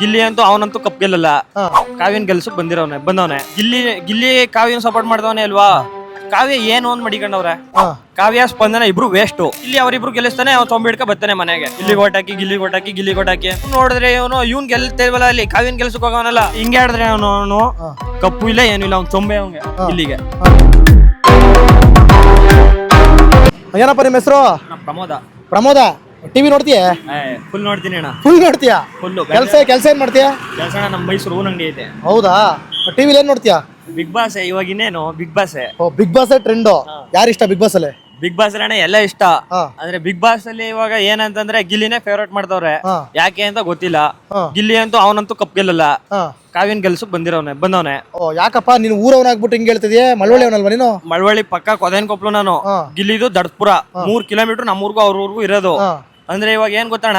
ಗಿಲ್ಲಿ ಅಂತೂ ಅವನಂತೂ ಕಪ್ ಗೆಲ್ಲಲ್ಲ. ಕಾವ್ಯನ್ ಗೆಲ್ಸಕ್ ಬಂದಿರೋನೆ ಬಂದವನೆ. ಗಿಲ್ಲಿ ಗಿಲ್ಲಿ ಕಾವ್ಯನ್ ಸಪೋರ್ಟ್ ಮಾಡ್ದವನೆ ಅಲ್ವಾ? ಕಾವ್ಯ ಏನು ಒಂದ್ ಮಡಿಕೊಂಡವ್ರೆ. ಕಾವ್ಯ ಸ್ಪಂದನ ಇಬ್ರು ವೇಸ್ಟ್ ಇಲ್ಲಿ ಅವರಿಬ್ರು ಗೆಲ್ಲಿಸ್ತಾನೆ ಅವ್ನು ತೊಂಬಿಡ್ಕ ಬರ್ತಾನೆ ಮನೆಗೆ. ಇಲ್ಲಿ ಓಟಾಕಿ ಗಿಲ್ಲಿ ಓಟಾಕಿ ಗಿಲ್ಲಿ ಓಟಾಕಿ ನೋಡಿದ್ರೆ ಇವನು ಇವ್ನ್ ಗೆಲ್ತೇವಲ್ಲ ಅಲ್ಲಿ? ಕಾವ್ಯನ್ ಗೆಲ್ಸಕ್ ಹೋಗವನಲ್ಲ? ಹಿಂಗೆ ಹೇಳಿದ್ರೆ ಅವನು ಅವನು ಕಪ್ಪು ಇಲ್ಲ ಏನು ಇಲ್ಲ ಅವ್ನು ತೊಂಬೆ ಅವ್ಗೆ ಇಲ್ಲಿಗೆ. ಏನಪ್ಪ ನಿಮ್ಮ ಹೆಸರು? ಪ್ರಮೋದ. ಪ್ರಮೋದ. ಟಿವಿ ನೋಡ್ತೀಯ? ಫುಲ್ ನೋಡ್ತೀನಿ ಅಣ್ಣ. ಫುಲ್ ನೋಡ್ತೀಯ? ಫುಲ್ ಕೆಲಸ ಕೆಲಸ ಏನ್ ಮಾಡ್ತೀಯ? ಕೆಲಸ ನಮ್ಮ ಮೈಸೂರು ಹೂನ್ ಅಂಗಡಿ ಐತೆ. ಹೌದಾ? ಟಿವಿಲಿ ಏನ್ ನೋಡ್ತೀಯ? ಬಿಗ್ ಬಾಸ್ ಇವಾಗ ಇನ್ನೇನು ಬಿಗ್ ಬಾಸ್ ಓ ಬಿಗ್ ಬಾಸ್ ಟ್ರೆಂಡ್ ಯಾರು ಇಷ್ಟ ಬಿಗ್ ಬಾಸ್ ಅಲ್ಲಿ? ಬಿಗ್ ಬಾಸ್ ಅಣ್ಣ ಎಲ್ಲ ಇಷ್ಟ. ಹಾ. ಅಂದ್ರೆ ಬಿಗ್ ಬಾಸ್ ಅಲ್ಲಿ ಇವಾಗ ಏನಂತಂದ್ರೆ ಗಿಲ್ಲಿನೇ ಫೇವ್ರೇಟ್ ಮಾಡ್ದವ್ರೆ. ಹಾ. ಯಾಕೆ ಅಂತ ಗೊತ್ತಿಲ್ಲ. ಹಾ. ಗಿಲ್ಲಿ ಅಂತೂ ಅವನಂತೂ ಕಪ್ ಗೆಲ್ಲಲ್ಲ. ಹಾ. ಕಾವ್ಯನ್ ಗೆಲ್ಸಕ್ ಬಂದಿರೋನೆ ಬಂದವನೆ. ಓ ಯಾಕಪ್ಪ ನೀನು ಊರವನಾಗ್ಬಿಟ್ಟು ಹಿಂಗ್ ಹೇಳ್ತಿದ್ಯ? ಮಳವಳ್ಳಿ ಅವನಲ್ವಾ ನೀನು? ಮಳವಳ್ಳಿ ಪಕ್ಕ ಕೊದೇನ್ ಕೊಪ್ಲು ನಾನು. ಹಾ. ಗಿಲ್ಲಿದು ದಡ್ಪುರ. ಮೂರ್ ಕಿಲೋಮೀಟರ್ ನಮ್ಮೂರ್ಗೂ ಅವ್ರ ಊರ್ಗೂ ಇರೋದು. ಹಾ. ಅಂದ್ರೆ ಇವಾಗ ಏನ್ ಗೊತ್ತಣ್ಣ?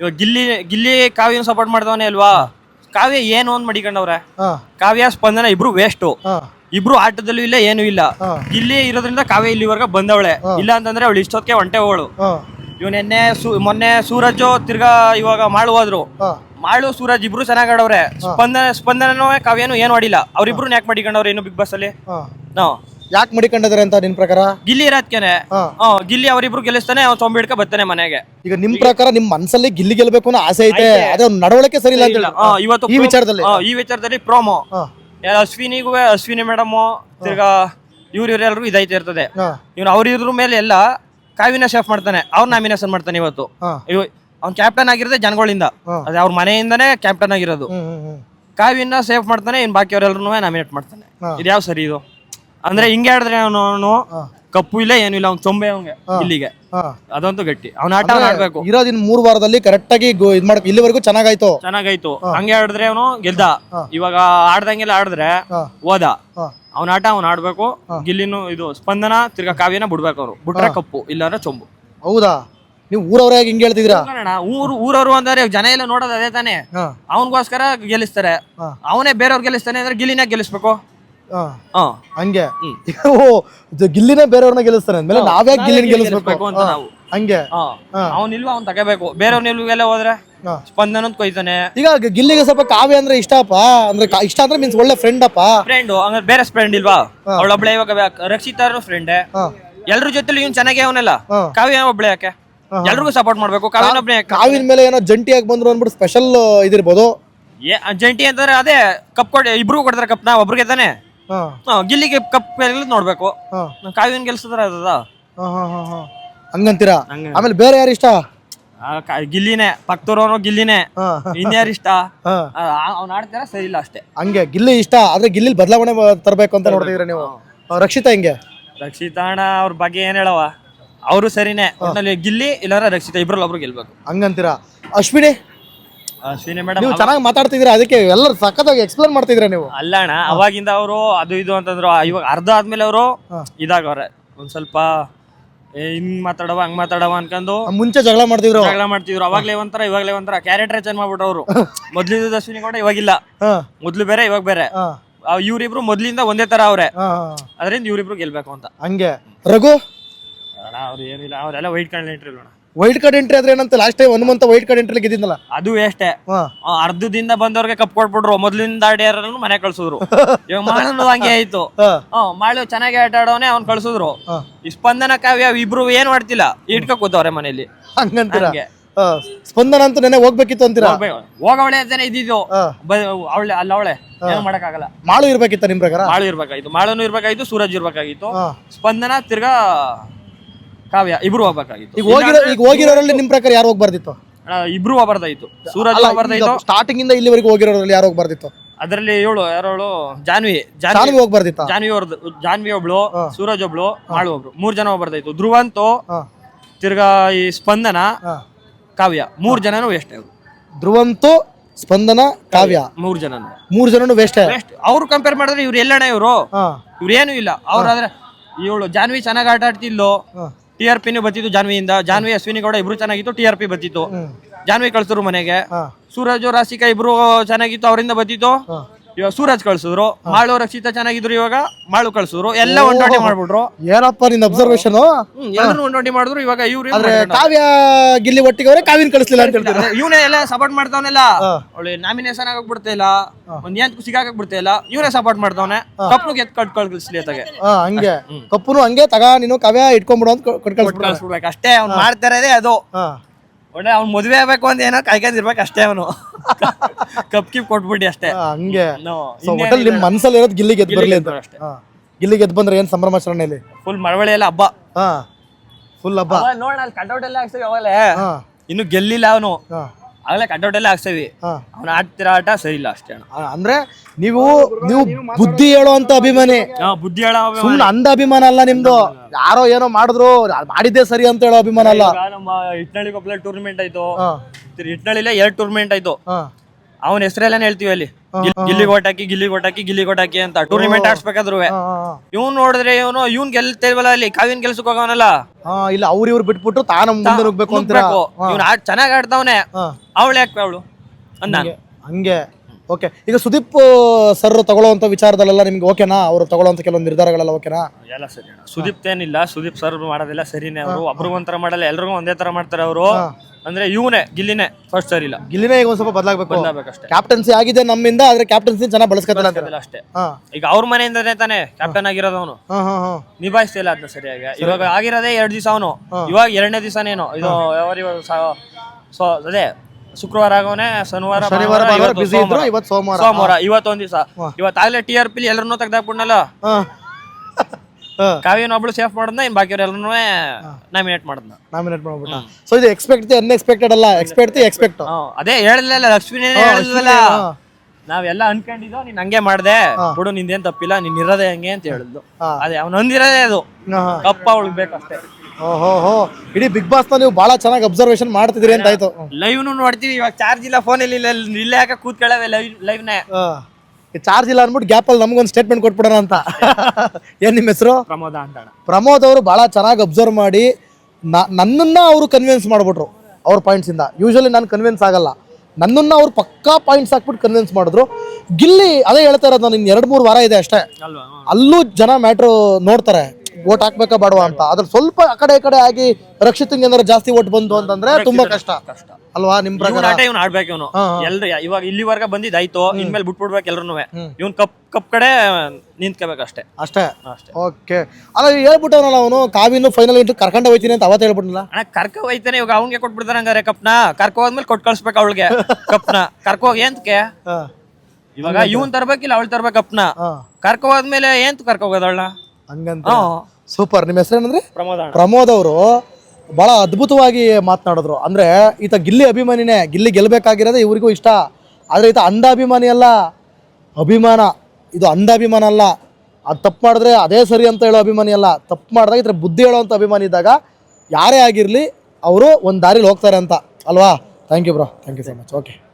ಇವಾಗ ಗಿಲ್ಲಿ ಗಿಲ್ಲಿ ಕಾವ್ಯನ ಸಪೋರ್ಟ್ ಮಾಡ್ದವನೇ ಅಲ್ವಾ? ಕಾವ್ಯ ಏನು ಒಂದ್ ಮಡಿಕೊಂಡವ್ರೆ? ಹಾ. ಕಾವ್ಯ ಸ್ಪಂದನ ಇಬ್ರು ವೇಸ್ಟು ಹಾ. ಇಬ್ರು ಆಟದಲ್ಲೂ ಇಲ್ಲ ಏನು ಇಲ್ಲ. ಇಲ್ಲಿ ಇರೋದ್ರಿಂದ ಕಾವೇ ಇಲ್ಲಿವರೆಗೆ ಬಂದವಳೆ. ಇಲ್ಲ ಅಂತಂದ್ರೆ ಅವಳು ಇಷ್ಟೊತ್ತಿಗೆ ಒಂಟೆ ಹೋಗಳು. ಇವ್ ನಿನ್ನೆ ಮೊನ್ನೆ ಸೂರಜ್ ತಿರ್ಗಾ ಇವಾಗ ಮಾಳು ಹೋದ್ರು. ಮಾಳು ಸೂರಜ್ ಇಬ್ರು ಚೆನ್ನಾಗಿ ಆಡವ್ರೆ ಸ್ಪಂದನ ಸ್ಪಂದನನೂ ಕಾವ್ಯನು ಏನು ಮಾಡಿಲ್ಲ. ಅವ್ರಿಬ್ರು ಯಾಕೆ ಮಾಡಿಕೊಂಡವ್ರೆ ಏನು ಬಿಗ್ ಬಾಸ್ ಅಲ್ಲಿ? ನಾ. ಯಾಕೆ ಮಡಿಕೊಂಡಿದ್ದಾರೆ ಅಂತ ನಿನ್ ಪ್ರಕಾರ? ಗಿಲ್ಲಿ ಇರೋದ್ಕೆನೆ. ಗಿಲ್ಲಿ ಅವರಿಬ್ರು ಗೆಲ್ಲಿಸ್ತಾನೆ ಅವ್ನು ತೊಂಬಿಡ್ಕ ಬರ್ತಾನೆ ಮನೆಗೆ. ಈಗ ನಿಮ್ ಪ್ರಕಾರ ನಿಮ್ ಮನ್ಸಲ್ಲಿ ಗಿಲ್ಲಿ ಗೆಲ್ಬೇಕು ಅನ್ನೋ ಆಸೆ ಐತೆ ಅದೇ ನಡವಳಿಕೆ ಸರಿ ಇಲ್ಲ ಅಂತ ಇವತ್ತು ಈ ವಿಚಾರದಲ್ಲಿ. ಈ ವಿಚಾರದಲ್ಲಿ ಪ್ರೋಮೋ. ಹಾ ಅಶ್ವಿನಿಗೂ ಅಶ್ವಿನಿ ಮೇಡಮ್ ತಿರ್ಗಾ ಇವ್ರು ಇವ್ರೆಲ್ರಿಗೂ ಇದಾಯ್ತಾ ಇರ್ತದೆ. ಹಾ. ಇವ್ನು ಅವ್ರ ಇದ್ರ ಮೇಲೆ ಎಲ್ಲ ಕಾವಿನ ಶೇಫ್ ಮಾಡ್ತಾನೆ. ಅವ್ರ ನಾಮಿನೇಷನ್ ಮಾಡ್ತಾನೆ ಇವತ್ತು. ಹಾ. ಇವ್ ಅವ್ನ್ ಕ್ಯಾಪ್ಟನ್ ಆಗಿರೋದೇ ಜನಗಳಿಂದ. ಹಾ. ಅದೇ ಅವ್ರ ಮನೆಯಿಂದನೇ ಕ್ಯಾಪ್ಟನ್ ಆಗಿರೋದು. ಹ್ಮ್ ಹ್ಮ್ ಹ್ಮ್. ಕಾವಿನ ಸೇಫ್ ಮಾಡ್ತಾನೆ ಇನ್ ಬಾಕಿಯವರೆಲ್ಲರೂ ನಾಮಿನೇಟ್ ಮಾಡ್ತಾನೆ. ಹಾ. ಇದ್ಯಾವ ಸರಿ ಇದು? ಅಂದ್ರೆ ಹಿಂಗೆ ಆಡಿದ್ರೆ ಅವನು. ಕಪ್ಪು ಇಲ್ಲ ಏನು ಇಲ್ಲ ಅವ್ನು ಚೊಂಬೆ ಅವ್ಗೆ ಇಲ್ಲಿಗೆ. ಅದಂತೂ ಗಟ್ಟಿ. ಅವ್ನ ಆಟ ಆಡ್ಬೇಕು. ಇರೋದಿನ್ ಮೂರ್ ವಾರದಲ್ಲಿ ಕರೆಕ್ಟ್ ಆಗಿ ಗೋ- ಇದ್ ಮಾಡ್ ಇಲ್ಲಿವರೆಗೂ ಚೆನ್ನಾಗಾಯ್ತು. ಚೆನ್ನಾಗಾಯ್ತು. ಹಂಗೆ ಆಡಿದ್ರೆ ಅವನು ಗೆದ್ದ ಇವಾಗ ಆಡ್ದಂಗೆಲ್ಲ ಆಡಿದ್ರೆ ಹಾ. ಹೋದ. ಹಾ. ಅವ್ನ ಆಟ ಅವ್ನ ಆಡ್ಬೇಕು. ಗಿಲ್ಲಿನು ಇದು ಸ್ಪಂದನ ತಿರ್ಗಾ ಕಾವ್ಯನ ಬಿಡ್ಬೇಕು ಅವ್ರು. ಬಿಟ್ರೆ ಕಪ್ಪು ಇಲ್ಲಾಂದ್ರೆ ಚೊಂಬು. ಹೌದಾ? ನೀವು ಹೇಗೆ ಹಿಂಗ್ ಹೇಳ್ತಿದ್ದೀರಾ ಊರು ಊರವರು ಅಂದ್ರೆ ಜನ ಎಲ್ಲ ನೋಡೋದು ಅದೇ ತಾನೇ. ಹಾ. ಅವನಿಗೋಸ್ಕರ ಗೆಲ್ಲಿಸ್ತಾರೆ. ಹಾ. ಅವನೇ ಬೇರೆಯವ್ರು ಗೆಲ್ಲಿಸ್ತಾನೆ ಅಂದ್ರೆ ಗಿಲ್ಲಿನ ಗೆಲ್ಲಿಸ್ಬೇಕು. ಹಾ. ಹಂಗೆ. ಓ ಇದು ಗಿಲ್ಲಿನೇ ಬೇರೆಯವ್ರನ್ನ ಗೆಲ್ಲಿಸ್ತಾರೆ ಅಂದ್ಮೇಲೆ ನಾವೇ ಗಿಲ್ಲಿನ ಗೆಲ್ಲಿಸ್ಬೇಕು? ಅಂತ ನಾವು. ಹಂಗೆ. ಅವ್ನ ಇಲ್ವಾ ಅವ್ನ್ ತಗೋಬೇಕು. ಬೇರೆಯವ್ರ ನಿಲ್ವೆಲ್ಲ ಹೋದ್ರೆ? ಸ್ಪಂದನ ಅಂತ ಕೊಯ್ತಾನೆ. ಈಗ ಗಿಲ್ಲಿಗೆ ಸ್ವಲ್ಪ ಕಾವ್ಯ ಅಂದ್ರೆ ಇಷ್ಟಪ್ಪ ಅಂದ್ರೆ ಕಾ- ಇಷ್ಟ ಅಂದ್ರೆ ಮೀನ್ಸ್ ಒಳ್ಳೆ ಫ್ರೆಂಡ್ ಅಪ್ಪ? ಫ್ರೆಂಡ್ ಹಂಗ ಬೇರೆ ಫ್ರೆಂಡ್ ಇಲ್ವಾ? ಅವಳೊಬ್ಳೆ ಇವಾಗ ರಕ್ಷಿತಾರು ಫ್ರೆಂಡ್ ಹಾ. ಎಲ್ರ ಜೊತೆಲಿ ಇವ್ನು ಚೆನ್ನಾಗೇ ಅವನಲ್ಲ. ಹಾ. ಕಾವ್ಯ ಒಬ್ಳೆ ಯಾಕೆ? ಎಲ್ರಿಗೂ ಸಪೋರ್ಟ್ ಮಾಡ್ಬೇಕು. ಕಾವ್ಯನೊಬ್ಳೆ ಯಾಕೆ? ಕಾವಿನ ಮೇಲೆ ಏನೋ ಜಂಟಿಯಾಗಿ ಬಂದ್ರು ಅಂದ್ಬಿಟ್ಟು ಸ್ಪೆಷಲ್ ಇದಿರ್ಬೋದು? ಏ ಜಂಟಿ ಅಂತಂದ್ರೆ ಅದೇ ಕಪ್ ಕೊಡ್ ಇಬ್ರು ಕೊಡ್ತಾರೆ ಕಪ್ ನಾ ಒಬ್ರಿಗೆ ತಾನೆ? ಹಾ. ಹಾ, ಗಿಲ್ಲಿಗೆ ಕಪ್ ನೋಡ್ಬೇಕು. ಹಾ. ಕಾವ್ಯನ್ ಗೆಲ್ಸಿದ್ರ ಅದ ಹಂಗಂತೀರಾ? ಹಂಗೆ. ಆಮೇಲೆ ಬೇರೆ ಯಾರು ಇಷ್ಟ? ಗಿಲ್ಲಿನೇ ಪಕ್ತೂರವನು ಗಿಲ್ಲಿನೇ. ಹಾ. ಇನ್ಯಾರು ಇಷ್ಟ? ಹಾ. ಅವ್ನ ಆಡ್ತಾರ ಸರಿ ಇಲ್ಲ ಅಷ್ಟೇ. ಹಂಗೆ ಗಿಲ್ಲಿ ಇಷ್ಟ ಆದ್ರೆ ಗಿಲ್ಲಿ ಬದಲಾವಣೆ ತರಬೇಕು ಅಂತ ನೋಡ್ತಿದ್ರ ನೀವು? ಆ, ರಕ್ಷಿತಾ ಹಿಂಗೆ? ರಕ್ಷಿತಾ ಅಣ್ಣ ಅವ್ರ ಬಗ್ಗೆ ಏನ್ ಹೇಳವ ಅವರು ಸರಿನೇ. ಒಟ್ನಲ್ಲಿ ಗಿಲ್ಲಿ ಇಲ್ಲಾರ ರಕ್ಷಿತಾ ಇಬ್ರಲ್ಲಿ ಒಬ್ರು ಗೆಲ್ಬೇಕು. ಹಂಗಂತೀರಾ? ಅಶ್ವಿನಿ? ಅಶ್ವಿನಿ ಮೇಡಮ್ ನೀವು ಚೆನ್ನಾಗಿ ಮಾತಾಡ್ತಿದ್ದೀರಾ? ಅದಕ್ಕೆ ಎಲ್ಲರೂ ಸಖತ್ತಾಗಿ ಎಕ್ಸ್ಪ್ಲೇನ್ ಮಾಡ್ತಿದ್ದೀರಾ ನೀವು? ಅಲ್ಲ ಅಣ್ಣ ಅವಾಗಿಂದ ಅವರು ಅದು ಇದು ಅಂತಂದ್ರು. ಇವಾಗ ಅರ್ಧ ಆದ್ಮೇಲೆ ಅವರು. ಇದಾಗವ್ರೆ ಒಂದ್ ಸ್ವಲ್ಪ ಏ, ಹಿಂಗ್ ಮಾತಾಡವ ಹಂಗ್ ಮಾತಾಡವ ಅನ್ಕೊಂಡು ಮುಂಚೆ ಜಗಳ ಮಾಡ್ತಿದ್ರು. ಜಗಳ ಮಾಡ್ತಿದ್ರು. ಅವಾಗ್ಲೇ ಒಂಥರ ಇವಾಗ್ಲೇ ಒಂಥರ ಕ್ಯಾರೆಕ್ಟರ್ ಚೇಂಜ್ ಮಾಡ್ಬಿಟ್ರು ಅವರು. ಮೊದ್ಲಿದ್ದ ಅಶ್ವಿನಿ ಕೂಡ ಇವಾಗಿಲ್ಲ. ಹಾ. ಮೊದ್ಲು ಬೇರೆ ಇವಾಗ ಬೇರೆ. ಹಾ. ಆ, ಇವ್ರಿಬ್ರು ಮೊದ್ಲಿಂದ ಒಂದೇ ತರ ಅವ್ರೆ. ಅದ್ರಿಂದ ಅದರಿಂದ ಇವ್ರಿಬ್ರು ಗೆಲ್ಬೇಕು ಅಂತ. ಹಂಗೆ. ರಘು? ಅಣ್ಣ ಅವ್ರು ಏನಿಲ್ಲ. ಅವರೆಲ್ಲ ವೈಟ್ ಎಂಟ್ರಿ ಅಣ್ಣ. ವೈಟ್ ಕಾರ್ಡ್ ಎಂಟ್ರಿ ಆದ್ರೆ ಏನಂತ ಲಾಸ್ಟ್ ಟೈಮ್ ಒಂದ್ ಮಂತ್ ವೈಟ್ ಕಾರ್ಡ್ ಎಂಟ್ರಿ ಗೆದ್ದಿದ್ನಲ್ಲ? ಅದು ಎಷ್ಟೇ ಅರ್ಧದಿಂದ ಬಂದವ್ರಿಗೆ ಕಪ್ ಕೊಟ್ಬಿಟ್ರು. ಮೊದ್ಲಿಂದ ಆಡ್ಯಾರನ್ನು ಮನೆ ಕಳ್ಸಿದ್ರು. ಇವಾಗ ಹಂಗೆ ಆಯ್ತು. ಮಾಳು ಚೆನ್ನಾಗಿ ಆಟ ಆಡೋನೆ ಅವ್ನ್ ಕಳ್ಸಿದ್ರು. ಈ ಸ್ಪಂದನ ಕಾವ್ಯ ಇಬ್ರು ಏನ್ ಮಾಡ್ತಿಲ್ಲ? ಇಟ್ಕ ಕೂತವ್ರೆ ಮನೇಲಿ. ಹಂಗಂತೀರಾ? ಸ್ಪಂದನ ಅಂತೂ ನೆನೆ ಹೋಗ್ಬೇಕಿತ್ತು ಅಂತೀರಾ. ಹೋಗವಳೆ ಅಂತಾನೆ ಇದ್ದಿದ್ದು. ಅವಳೆ ಅಲ್ಲ ಅವಳೆ. ಏನು ಮಾಡಕ್ಕಾಗಲ್ಲ. ಮಾಳು ಇರ್ಬೇಕಿತ್ತ ನಿಮ್ ಪ್ರಕಾರ? ಮಾಳು ಇರ್ಬೇಕಾಯ್ತು. ಮಾಳುನು ಇರ್ಬೇಕಾಯ್ತು ಸೂರಜ್ ಇರ್ಬೇಕಾಗಿತ್ತು. ಸ್ಪಂದನ ತಿರ್ಗಾ ಕಾವ್ಯ ಇಬ್ರು ಹೋಗ್ಬೇಕಾಗಿತ್ತು ಈಗ ಹೋಗಿರೋ ಈಗ ಹೋಗಿರೋರಲ್ಲಿ ನಿಮ್ ಪ್ರಕಾರ ಯಾರು ಹೋಗ್ಬಾರ್ದಿತ್ತು ಅಣ್ಣ, ಇಬ್ರು ಹೋಗ್ಬಾರ್ದಾಯ್ತು ಸೂರಜ್ ಹೋಗ್ಬಾರ್ದಾಯ್ತು ಸ್ಟಾರ್ಟಿಂಗ್ ಇಂದ ಇಲ್ಲಿವರೆಗೂ ಹೋಗಿರೋರಲ್ಲಿ ಯಾರು ಹೋಗ್ಬಾರ್ದಿತ್ತು ಅದ್ರಲ್ಲಿ ಏಳು ಯಾರೋಳು? ಜಾನ್ವಿ ಜಾನ್ವಿ. ಜಾನ್ವಿ ಹೋಗ್ಬಾರ್ದಿತ್ತ ಜಾನ್ವಿ ಅವ್ರದ್ದು ಜಾನ್ವಿ ಒಬ್ಳು ಹಾ. ಸೂರಜ್ ಒಬ್ಳು ಮಾಳು ಒಬ್ರು. ಮೂರ್ ಜನ ಹೋಗ್ಬಾರ್ದಾಯ್ತು ಧ್ರುವಂತು ತಿರ್ಗಾ ಈ ಸ್ಪಂದನ ಕಾವ್ಯ. ಮೂರ್ ಜನನು ವೇಸ್ಟ್ ಅವ್ರು. ಧ್ರುವಂತು ಸ್ಪಂದನ ಕಾವ್ಯ. ಮೂರ್ ಜನನು. ಮೂರ್ ಜನನು ವೇಸ್ಟ್ ವೇಸ್ಟ್ ಅವ್ರು ಕಂಪೇರ್ ಮಾಡಿದ್ರೆ ಇವ್ರು ಎಲ್ಲಣ್ಣ ಇವರು. ಹಾ. ಇವ್ರು ಏನು ಇಲ್ಲ. ಅವ್ರಾದ್ರೆ ಇವಳು ಜಾನ್ವಿ ಚೆನ್ನಾಗಿ ಆಟ ಆಡ್ತಿದ್ಲು. ಹಾ. ಟಿ ಆರ್ ಪಿನೂ ಬತ್ತಿತ್ತು ಜಾನ್ವಿಯಿಂದ. ಜಾನ್ವಿ ಅಶ್ವಿನಿ ಗೌಡ ಇಬ್ರು ಚೆನ್ನಾಗಿತ್ತು ಟಿ ಆರ್ ಪಿ ಬತ್ತಿತ್ತು ಜಾನ್ವಿ ಕಳ್ಸಿದ್ರು ಮನೆಗೆ. ಸೂರಜ್ ರಾಸಿಕಾ ಇಬ್ರು ಚೆನ್ನಾಗಿತ್ತು ಅವರಿಂದ ಬತ್ತಿತ್ತು ಇವಾಗ ಸೂರಜ್ ಕಳ್ಸಿದ್ರು ಮಾಳು ರಕ್ಷಿತ ಚೆನ್ನಾಗಿದ್ರು ಇವಾಗ ಮಾಳು ಕಳ್ಸಿದ್ರು ಎಲ್ಲ ಒನ್ ಟ್ವೆಂಟಿ ಮಾಡ್ಬಿಟ್ರು. ಏನಪ್ಪ ನಿನ್ ಅಬ್ಸರ್ವೇಶನ್ ಎಲ್ಲರೂ ಒನ್ ಟ್ವೆಂಟಿ ಮಾಡಿದ್ರು ಇವಾಗ ಇವ್ರು ಆದ್ರೆ ಕಾವ್ಯ ಗಿಲ್ಲಿ ಒಟ್ಟಿಗೆ ಅವರೇ ಕಾವ್ಯನ್ ಕಳಿಸ್ಲಿಲ್ಲ ಅಂತ ಹೇಳ್ತಾರೆ? ಇವನೇ ಎಲ್ಲ ಸಪೋರ್ಟ್ ಮಾಡ್ತಾವನೆಲ್ಲ ಒಳ್ಳೆ ಅವಳು ನಾಮಿನೇಷನ್ ಆಗಕ್ ಬಿಡ್ತಾ ಇಲ್ಲ ಒಂದ್ ಏನ್ ಸಿಗಾಕಕ್ ಬಿಡ್ತಾ ಇಲ್ಲ ಇವನೇ ಸಪೋರ್ಟ್ ಮಾಡ್ತಾವನೆ ಕಪ್ಪು ಎತ್ ಕಟ್ ಕಳ್ಸ್ಲಿ ಅತ್ತಾಗೆ ಹಾ ಹಂಗೆ. ಕಪ್ಪುನು ಹಂಗೆ ತಗ ನೀನು ಕಾವ್ಯ ಇಟ್ಕೊಂಡ್ಬಿಡು ಅಂತ ಕಟ್ ಕಳಿಸ್ಬಿಡ. ಕಳ್ಸ್ಬಿಡ್ಬೇಕು ಅಷ್ಟೇ ಅವ್ನು ಮಾಡ್ತಾರದೇ ಅದು. ಒಳ್ಳೆ ಅವ್ನು ಮದುವೆ ಆಗ್ಬೇಕು ಅಂತ ಏನೋ ಕಾಯ್ಕೊಂಡಿರ್ಬೇಕು ಅಷ್ಟೇ ಅವನು. ಕಪ್ ಕಿಪ್ ಕೊಟ್ಬಿಡಿ ಅಷ್ಟೇ. ಹಂಗೆ. ಒಟ್ಟಲ್ಲಿ ನಿಮ್ ಮನ್ಸಲ್ಲಿ ಇರೋದು ಗಿಲ್ಲಿ ಗೆದ್ದು ಬರ್ಲಿ ಅಂತ. ಅಷ್ಟೇ. ಹಾ. ಗಿಲ್ಲಿ ಗೆದ್ದು ಬಂದ್ರೆ ಏನ್ ಸಂಭ್ರಮಾಚರಣೆಯಲ್ಲಿ ಫುಲ್ ಮಳವಳ್ಳಿ ಎಲ್ಲ ಹಬ್ಬ. ಹಾ. ಫುಲ್ ಹಬ್ಬ. ನೋಡ್ ಅಲ್ಲಿ ಕಟ್ಔಟ್ ಎಲ್ಲ ಹಾಕ್ಸೇವಿ ಅವಾಗಲೇ. ಹಾ. ಇನ್ನು ಗೆಲ್ಲಿಲ್ಲ ಅವನು. ಹಾ. ಆಗಲೇ ಕಟೌಟಲ್ಲೇ ಹಾಕ್ಸೇವಿ. ಅವ್ನು ಆಡ್ತಿರೋ ಆಟ ಸರಿ ಇಲ್ಲ ಅಷ್ಟೇ ಅಣ್ಣ. ಅಂದ್ರೆ ನೀವು ನೀವು ಬುದ್ಧಿ ಹೇಳುವಂತ ಅಭಿಮಾನಿ. ಆ ಬುದ್ಧಿ ಹೇಳೋ ಸುಮ್ಮನೆ ಅಂದ ಅಭಿಮಾನ ಅಲ್ಲ ನಿಮ್ದು. ಯಾರೋ ಏನೋ ಮಾಡಿದ್ರು ಅದ್ ಮಾಡಿದ್ದೇ ಸರಿ ಅಂತ ಹೇಳೋ ಅಭಿಮಾನ ಅಲ್ಲ. ನಮ್ಮ ಇಟ್ನಳ್ಳಿ ಕೊಪ್ಪಳ ಟೂರ್ನಮೆಂಟ್ ಆಯ್ತು. ಇಟ್ನಳ್ಳಿಲೇ ಎರಡು ಟೂರ್ನಮೆಂಟ್ ಆಯ್ತು. ಅವನ ಹೆಸರೆಲ್ಲ ಹೇಳ್ತೀವಿ ಅಲ್ಲಿ? ಗಿಲ್ಲಿ ಗೋಟಾಕಿ ಗಿಲ್ಲಿ ಗೋಟಾಕಿ ಗಿಲ್ಲಿ ಗೋಟಾಕಿ ಅಂತ ಟೂರ್ನಿಮೆಂಟ್ ಆಡ್ಸ್ಬೇಕಾದ್ರು ಇವ್ನು ನೋಡಿದ್ರೆ ಇವನು ಇವ್ನ್ ಗೆಲ್ತೇವಲ್ಲ ಅಲ್ಲಿ ಕಾವಿನ ಕೆಲ್ಸಕ್ಕೆ ಹೋಗವನಲ್ಲ? ಇಲ್ಲ ಅವ್ರ ಇವ್ರು ಬಿಟ್ಬಿಟ್ಟು ತಾನ ಮುಂದೆ ಹೋಗ್ಬೇಕು ಅಂತ ಇವ್ನ ಆಡ್ ಚೆನ್ನಾಗ್ ಆಡ್ತಾವನೆ ಅವಳು ಯಾಕೆ ಅವಳು? ಅಂದ. ಹಂಗೆ ಓಕೆ ಈಗ ಸುದೀಪ್ ಸರ್ ತಗೊಳ್ಳೋಂಥ ವಿಚಾರದಲ್ಲೆಲ್ಲ ನಿಮ್ಗೆ ಓಕೆನಾ? ಅವರು ತಗೊಳ್ಳೋಂಥ ಕೆಲವೊಂದು ನಿರ್ಧಾರಗಳೆಲ್ಲ ಓಕೆನಾ? ಎಲ್ಲ ಸರಿ ಅಣ್ಣ. ಸುದೀಪ್ ಏನಿಲ್ಲ ಸುದೀಪ್ ಸರ್ ಮಾಡೋದೆಲ್ಲ ಸರಿನೇ ಅವರು. ಒಬ್ರಿಗೂ ಒಂಥರ ಮಾಡಲ್ಲ ಎಲ್ರಿಗೂ ಒಂದೇ ತರ ಮಾಡ್ತಾರೆ ಅವರು. ಅಂದ್ರೆ ಇವನೇ ಗಿಲ್ಲಿನೇ ಫಸ್ಟ್ ಸರಿ ಇಲ್ಲ. ಗಿಲ್ಲಿನೇ ಈಗ ಒಂದ್ ಸ್ವಲ್ಪ ಬದಲಾಗಬೇಕು. ಅಷ್ಟೇ ಕ್ಯಾಪ್ಟನ್ಸಿ ಆಗಿದೆ ನಮ್ಮಿಂದ ಆದ್ರೆ ಕ್ಯಾಪ್ಟನ್ಸಿ ಚೆನ್ನಾಗಿ ಅಂತ ಅದೆಲ್ಲ ಅಷ್ಟೇ. ಹಾ. ಈಗ ಅವ್ರ ಮನೆಯಿಂದನೇ ತಾನೇ ಕ್ಯಾಪ್ಟನ್ ಆಗಿರೋದು ಅವನು. ಹಾ ಹಾ ಹಾ. ನಿಭಾಯಿಸ್ತಿಲ್ಲ ಅದನ್ನ ಸರಿಯಾಗಿ. ಇವಾಗ ಆಗಿರೋದೇ ಎರಡ್ ದಿವಸ ಅವನು. ಇವಾಗ ಎರಡನೇ ದಿವಸನೇನು ಇದು ಯಾವ ಇವಾಗ ಸೊ ಅದೇ ಶುಕ್ರವಾರ ಆಗವನೆ ಶನಿವಾರ ಭಾನುವಾರ, ಇದ್ರು ಸೋಮವಾರ. ಇವತ್ತು ಸೋಮವಾರ. ಸೋಮವಾರ ಇವತ್ತೊಂದ್ ದಿವಸ. ಇವತ್ತಾಗ್ಲೇ ಟಿ ಆರ್ ಪಿ ಎಲ್ಲರನ್ನೂ ತೆಗ್ದಾಕ್ಬಿಡ್ನಲ್ಲ ಕಾವ್ಯನ ಒಬ್ಳು ಸೇಫ್ ಮಾಡಿದ್ನ ಇನ್ ಬಾಕಿ ಎಲ್ಲರೂ ನಾಮಿನೇಟ್ ಮಾಡಿದ್ನ. ನಾಮಿನೇಟ್ ಮಾಡ್ಬಿಟ್ಟ. ಸೊ ಇದು ಎಕ್ಸ್ಪೆಕ್ಟ್ ಅನ್ಎಕ್ಸ್ಪೆಕ್ಟೆಡ್ ಅಲ್ಲ ಎಕ್ಸ್ಪೆಕ್ಟ್ ಎಕ್ಸ್ಪೆಕ್ಟ್ ಅದೇ ಹೇಳಿಲ್ಲ ಲಕ್ಷ್ಮಿನೇ ಹೇಳಿದ್ಲಲ್ಲ. ನಾವೆಲ್ಲ ಅನ್ಕೊಂಡಿದ್ದೋ ನೀನ್ ಹಂಗೆ ಮಾಡ್ದೆ. ಬಿಡು ನಿಂದೇನ್ ತಪ್ಪಿಲ್ಲ ನೀನ್ ಇರೋದೇ ಹಂಗೆ ಅಂತ ಹೇಳಿದ್ಲು. ಅದೇ ಅವ್ನ ಒಂದಿರೋದೇ ಅದು. ಕಪ್ಪ ಅವಳಿಗೆ ಬೇಕಷ್ಟೇ. ಓಹೋ ಇಡೀ ಬಿಗ್ ಬಾಸ್ನ ನೀವು ಬಹಳ ಚೆನ್ನಾಗಿ ಅಬ್ಸರ್ವೇಷನ್ ಮಾಡ್ತಿದ್ರಿ ಅಂತ ಆಯ್ತು. ಲೈವ್ ನೋಡ್ತೀವಿ ಇವಾಗ ಚಾರ್ಜ್ ಇಲ್ಲ ಫೋನ್ ಇಲ್ಲ ಇಲ್ಲೇ ಯಾಕೆ ಕೂತ್ಕೊಳ್ಳವೆ ಲೈವ್ ಲೈವ್ನೇ ಚಾರ್ಜ್ ಇಲ್ಲ ಅಂದ್ಬಿಟ್ಟು ಗ್ಯಾಪ್ ಅಲ್ಲಿ ನಮ್ಗೊಂದು ಸ್ಟೇಟ್ಮೆಂಟ್ ಕೊಟ್ಬಿಡೋಣ ಅಂತ. ಏನ್ ನಿಮ್ಮ ಹೆಸರು? ಪ್ರಮೋದ ಅಂತ. ಪ್ರಮೋದ್ ಅವರು ಬಹಳ ಚೆನ್ನಾಗಿ ಅಬ್ಸರ್ವ್ ಮಾಡಿ ನನ್ನನ್ನ ಅವರು ಕನ್ವಿನ್ಸ್ ಮಾಡ್ಬಿಟ್ರು ಅವ್ರ ಪಾಯಿಂಟ್ಸ್ ಇಂದ. ಯೂಶಲಿ ನಾನು ಕನ್ವಿನ್ಸ್ ಆಗಲ್ಲ. ನನ್ನನ್ನ ಅವ್ರು ಪಕ್ಕಾ ಪಾಯಿಂಟ್ಸ್ ಹಾಕ್ಬಿಟ್ಟು ಕನ್ವಿನ್ಸ್ ಮಾಡಿದ್ರು. ಗಿಲ್ಲಿ ಅದೇ ಹೇಳ್ತಾ ಇರೋದು ನಾನು ಇನ್ನು ಎರಡು ಮೂರು ವಾರ ಇದೆ ಅಷ್ಟೇ. ಅಲ್ಲೂ ಜನ ಮ್ಯಾಟ್ರು ನೋಡ್ತಾರೆ. ಓಟ್ ಹಾಕ್ಬೇಕಾ ಬೇಡವಾ ಅಂತ. ಅದ್ರ ಸ್ವಲ್ಪ ಆ ಕಡೆ ಈ ಕಡೆ ಆಗಿ ರಕ್ಷಿತಂಗೆ ಏನಾದ್ರು ಜಾಸ್ತಿ ಓಟ್ ಬಂತು ಅಂತಂದ್ರೆ ತುಂಬಾ ಕಷ್ಟ. ಕಷ್ಟ. ಅಲ್ವಾ ನಿಮ್ ಪ್ರಕಾರ? ಆಟ ಇವ್ನು ಆಡ್ಬೇಕು ಇವನು. ಎಲ್ರಿ ಇವಾಗ ಇಲ್ಲಿವರೆಗ ಬಂದಿದ್ದಾಯ್ತು ಇನ್ಮೇಲೆ ಬಿಟ್ಬಿಡ್ಬೇಕು ಎಲ್ರು ಇವ್ನ್ ಕಪ್ ಕಪ್ ಕಡೆ ನಿಂತ್ಕೋಬೇಕು ಅಷ್ಟೇ. ಅಷ್ಟೇ? ಓಕೆ. ಅಲ್ಲ ಹೇಳ್ಬಿಟ್ಟವನಲ್ಲ ಅವನು ಕಾವಿನ ಫೈನಲ್ ಇಂಟು ಕರ್ಕೊಂಡು ಹೋಯ್ತೀನಿ ಅಂತ ಅವತ್ತು ಹೇಳ್ಬಿಟ್ನಲ್ಲ? ಅಣ್ಣ ಕರ್ಕ ಹೋಯ್ತಾನೆ ಇವಾಗ ಅವ್ನಿಗೆ ಕೊಟ್ಬಿಡ್ತಾರೆ ಹಂಗಾರೆ ಕಪ್ನ. ಕರ್ಕ ಹೋದ್ಮೇಲೆ ಕೊಟ್ ಕಳ್ಸ್ಬೇಕು ಅವಳಿಗೆ ಕಪ್ನ. ಕರ್ಕ ಹೋಗಿ ಏನ್ಕೆ ಇವಾಗ ಇವನ್ ತರ್ಬೇಕಿಲ್ಲ ಅವಳು ತರ್ಬೇಕು ಕಪ್ನ. ಕರ್ಕ ಹೋದ್ಮೇಲೆ ಕರ್ಕ ಕರ್ಕೊ ಹೋಗೋದವಳ ಹಂಗಂತ? ಸೂಪರ್. ನಿಮ್ಮ ಹೆಸರೇನಂದ್ರೆ? ಪ್ರಮೋದ ಪ್ರಮೋದ್ ಪ್ರಮೋದ್ ಅವರು ಬಹಳ ಅದ್ಭುತವಾಗಿ ಮಾತನಾಡಿದ್ರು. ಅಂದ್ರೆ ಈತ ಗಿಲ್ಲಿ ಅಭಿಮಾನಿನೇ, ಗಿಲ್ಲಿ ಗೆಲ್ಲಬೇಕಾಗಿರೋದೇ ಇವ್ರಿಗೂ ಇಷ್ಟ. ಆದ್ರೆ ಈತ ಅಂಧಾಭಿಮಾನಿ ಅಲ್ಲ. ಅಭಿಮಾನ, ಇದು ಅಂಧಾಭಿಮಾನ ಅಲ್ಲ. ಅದು ತಪ್ಪು ಮಾಡಿದ್ರೆ ಅದೇ ಸರಿ ಅಂತ ಹೇಳೋ ಅಭಿಮಾನಿ ಅಲ್ಲ. ತಪ್ಪು ಮಾಡಿದಾಗ ಥರ ಬುದ್ಧಿ ಹೇಳೋವಂಥ ಅಭಿಮಾನಿ ಇದ್ದಾಗ ಯಾರೇ ಆಗಿರಲಿ, ಅವರು ಒಂದು ದಾರಿಲಿ ಹೋಗ್ತಾರೆ ಅಂತ. ಅಲ್ವಾ? Thank you bro thank you so much okay